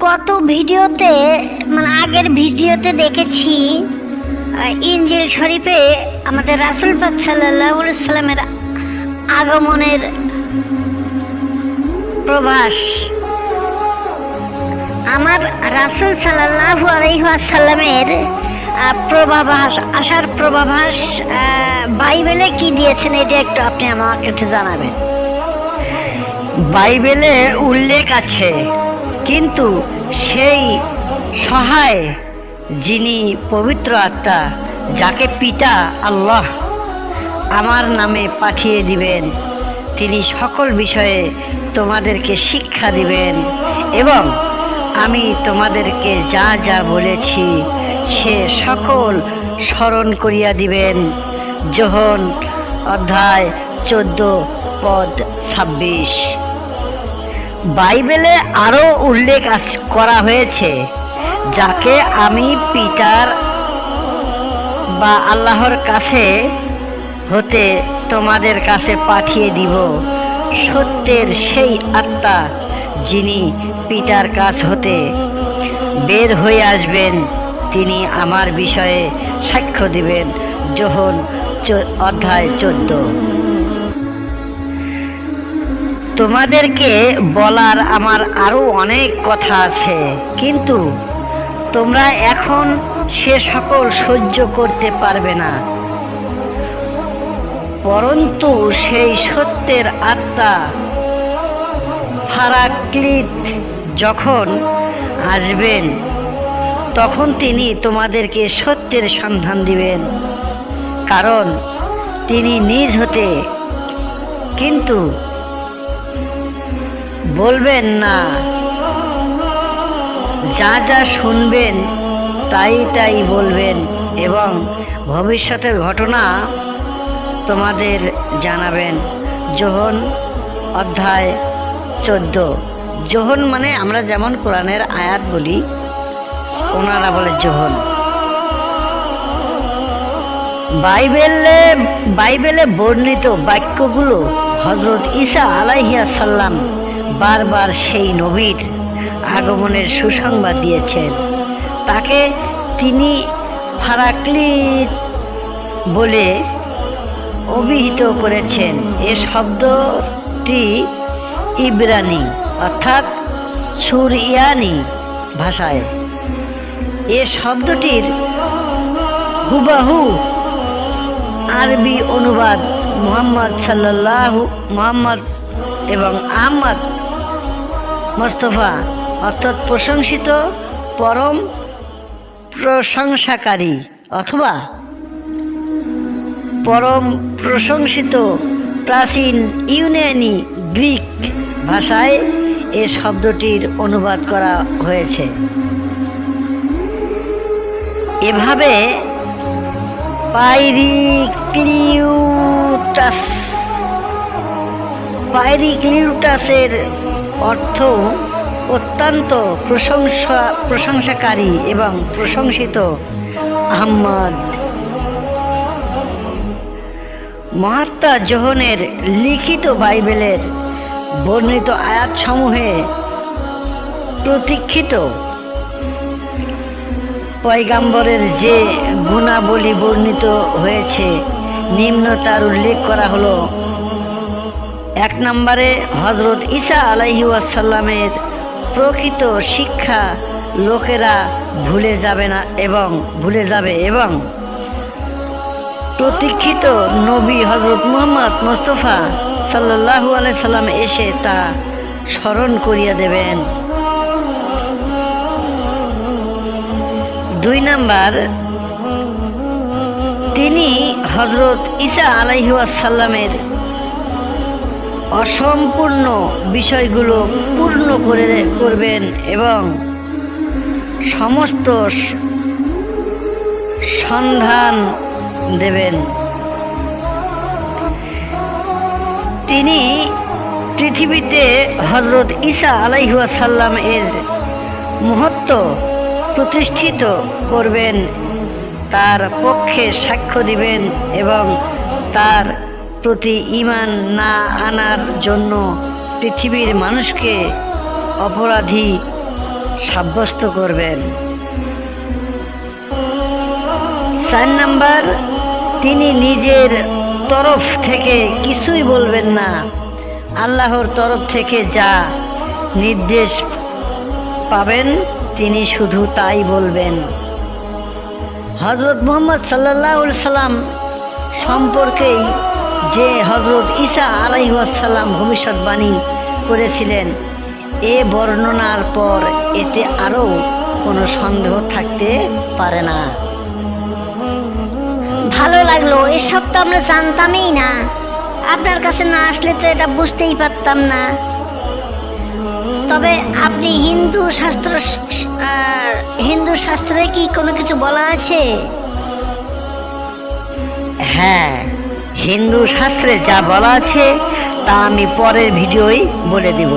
গত ভিডিওতে মানে আগের ভিডিওতে দেখেছি ইঞ্জিল শরীফে আমাদের রাসুল পাক সাল্লাহ সাল্লামের আগমনের প্রভাস আমার রাসুল সাল্লাহ আলহাসাল্লামের প্রভাবাস আসার প্রভাবাস বাইবেলে কি দিয়েছেন এটা একটু আপনি আমাকে একটু জানাবেন। বাইবেলে উল্লেখ আছে কিন্তু সেই সহায় যিনি পবিত্র আত্মা, যাকে পিতা আল্লাহ আমার নামে পাঠিয়ে দিবেন, তিনি সকল বিষয়ে তোমাদেরকে শিক্ষা দিবেন এবং আমি তোমাদেরকে যা যা বলেছি সে সকল স্মরণ করিয়া দিবেন। যোহন অধ্যায় চোদ্দ পদ ছাব্বিশ। বাইবেলে আরও উল্লেখ করা হয়েছে, যাকে আমি পিতার বা আল্লাহর কাছে হতে তোমাদের কাছে পাঠিয়ে দিব। সত্যের সেই আত্মা যিনি পিতার কাছ হতে বের হয়ে আসবেন, তিনি আমার বিষয়ে সাক্ষ্য দিবেন। যখন অধ্যায় চোদ্দ। তোমাদেরকে বলার আমার আরও অনেক কথা আছে। কিন্তু তোমরা এখন সে সকল সহ্য করতে পারবে না। পরন্তু সেই সত্যের আত্মা ফারাক্লিত যখন আসবেন, তখন তিনি তোমাদেরকে সত্যের সন্ধান দিবেন। কারণ তিনি নিজ হতে, কিন্তু বলবেন না। যা যা শুনবেন, তাই তাই বলবেন এবং ভবিষ্যতের ঘটনা তোমাদের জানাবেন। যোহন অধ্যায় চোদ্দ। যোহন মানে আমরা যেমন কোরআনের আয়াত বলি, ওনারা বলে যোহন বাইবেলে বাইবেলে বর্ণিত বাক্যগুলো হজরত ঈসা আলাইহিয়া সাল্লাম বারবার সেই নবীর আগমনের সুসংবাদ দিয়েছেন। তাকে তিনি ফারাক্লিত বলে অভিহিত করেছেন। এ শব্দটি ইব্রানি, অর্থাৎ সুরিয়ানি ভাষায়। এ শব্দটির হুবাহু আরবি অনুবাদ মোহাম্মদ সাল্লাহ মোহাম্মদ এবং আহমদ মোস্তফা, অর্থাৎ প্রশংসিত পরম প্রশংসাকারী, অথবা পরম প্রশংসিত প্রাচীন ইউনানি গ্রিক ভাষায় এ শব্দটির অনুবাদ করা হয়েছে। এভাবে পাইরিক্লিউটাস, পাইরিক্লিউটাসের অর্থ অত্যন্ত প্রশংসা, প্রশংসাকারী এবং প্রশংসিত আহম্মদ মহাত্মা জোহনের লিখিত বাইবেলের বর্ণিত আয়াতসমূহে প্রতীক্ষিত। পয়গাম্বরের যে গুণাবলী বর্ণিত হয়েছে, নিম্ন তার উল্লেখ করা হলো এক নম্বরে হজরত ঈসা আলাইহি ওয়াসাল্লামের প্রকৃত শিক্ষা লোকেরা ভুলে যাবে না এবং, ভুলে যাবে এবং প্রতীক্ষিত নবী হজরত মুহাম্মদ মোস্তফা সাল্লাহু সাল্লাম এসে তা স্মরণ করিয়া দেবেন। দুই নাম্বার, তিনি হজরত ঈসা আলাইহাসাল্লামের অসম্পূর্ণ বিষয়গুলো পূর্ণ করে করবেন এবং সমস্ত সন্ধান দেবেন। তিনি পৃথিবীতে হজরত ঈসা আলাইহাসাল্লাম এর মহত্ব প্রতিষ্ঠিত করবেন, তার পক্ষে সাক্ষ্য দিবেন এবং তার প্রতি ইমান না আনার জন্য পৃথিবীর মানুষকে অপরাধী সাব্যস্ত করবেন। চার নাম্বার, তিনি নিজের তরফ থেকে কিছুই বলবেন না। আল্লাহর তরফ থেকে যা নির্দেশ পাবেন, তিনি শুধু তাই বলবেন। হজরত মোহাম্মদ সাল্লাহ সাল্লাম সম্পর্কেই যে হজরত ঈসা আলাইসাল্লাম ভবিষ্যৎবাণী করেছিলেন এ বর্ণনার পর এতে আরও কোনো সন্দেহ থাকতে পারে না। ভালো লাগল এসব তো আমরা জানতামই না। আপনার কাছে না আসলে তো এটা বুঝতেই পারতাম না। তবে আপনি হিন্দু শাস্ত্র হিন্দু শাস্ত্রে কি কোনো কিছু বলা আছে? হ্যাঁ হিন্দু শাস্ত্রে যা বলা আছে তা আমি পরের ভিডিওই বলে দিব।